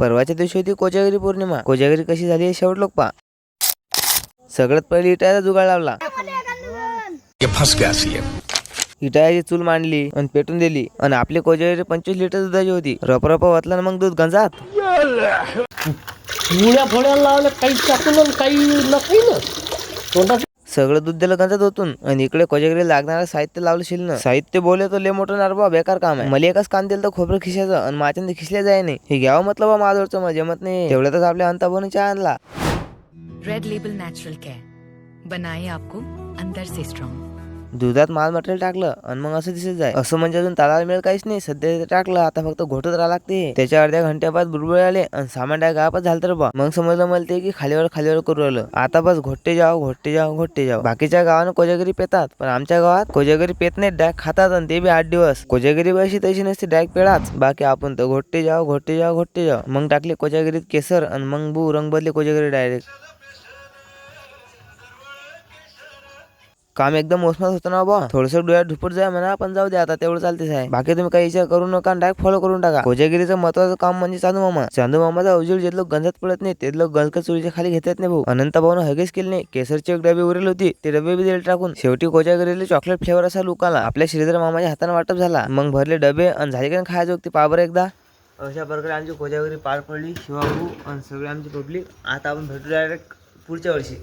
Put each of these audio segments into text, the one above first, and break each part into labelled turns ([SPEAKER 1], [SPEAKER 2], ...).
[SPEAKER 1] परवाच्या दिवशी होती कोजागिरी पौर्णिमा. कोजागिरी कशी झाली हे शेवट लोक पा सगळ्यात पहिले इटायचा जुगाड लावला. इटायाची चूल मांडली आणि पेटून दिली आणि आपली कोजागिरी पंचवीस लिटर दुधाची होती. रप रप वाचला ना मग दूध गंजात
[SPEAKER 2] मुळ्या फोड्याला लावल्या काही काही ना. तोंडात
[SPEAKER 1] सगळं दूध दिलं गंजात होतून आणि इकडे कोजागिरी लागणारं साहित्य लावलं शिल ना. साहित्य बोले तर लय मोठं नार बा बेकार काम आहे. मला एकाच काम दिलं तर खोबरं खिशाचं आणि माझ्या खिसल्या जाय नाही हे घ्यावं म्हटलं बा माझवरचं मला जमत नाही. तेवढ्यातच आपल्या अंता बनून चहा आणला.
[SPEAKER 3] रेड लेबल नॅचरल केअर बनाये आपको अंदर से स्ट्रॉंग
[SPEAKER 1] दुधात माल मटेरियल टाकलं आणि मग असं दिसत जाय. असं म्हणजे अजून तालाला मिळेल काहीच नाही. सध्या टाकलं आता फक्त घोटत राहा लागते. त्याच्या अर्ध्या घंट्या बाद बुडबुड आले आणि सामान डाय गावात झालं तर बा. मग समजलं मला ते की खालीवर खालीवर करू राहिलं. आता बस घोटे जाव घोट्टे जाव घोट्टे जाव. बाकीच्या गावानं कोजागिरी पेतात पण आमच्या गावात कोजागिरी पेत नाही डॅग खातात आणि ते बी आठ दिवस. कोजागिरी बशी अशी तशी नसते डॅग पेळाच बाकी आपण तर घोटे जाव घोटे जाव घोटे जाव. मग टाकले कोजागिरीत केसर आणि मग बू रंग बदले कोजागिरी डायरेक्ट. काम एकदम मोसमात होतं ना बा. थोडस डोळ्यात ढुपट जाय म्हणा पण जाऊ दे आता तेवढं चालतेच आहे बाकी तुम्ही काही विचार करू नका डायरेक्ट फॉलो करून टाका. कोजागिरीचं महत्वाचं काम म्हणजे चांदू मामा. चांदू मामाचा अवजड जे लोक गंजात पडत नाही ते लोक गलक चुलीच्या खाली घेतात नाही भाऊ. अनंत भाऊन हगेच केले नाही. केसरची एक डबे उरेल होती ते डबे बी दिले टाकून. शेवटी कोजागिरीला चॉकलेट फ्लेवर असा लुकाला. आपल्या श्रीधर मामाच्या हाताने वाटप झाला. मग भरले डबे आणि झाले का खायचं ती पाबर एकदा. अशा प्रकारे आमची कोजागिरी पार पडली. शिवाभाऊ आणि सगळे आमची पब्लिक आता आपण भेटू डायरेक्ट पुढच्या वर्षी.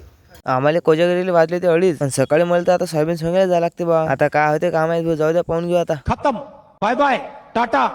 [SPEAKER 1] आम्हाला कोजागिरीला वाजले ते अडीच. आणि सकाळी मला तर आता सोयाबीन सोंगायला जायला लागते बा. आता काय होते काम आहे जाऊ द्या पाहून घेऊ आता.
[SPEAKER 2] खतम. Bye bye. टाटा.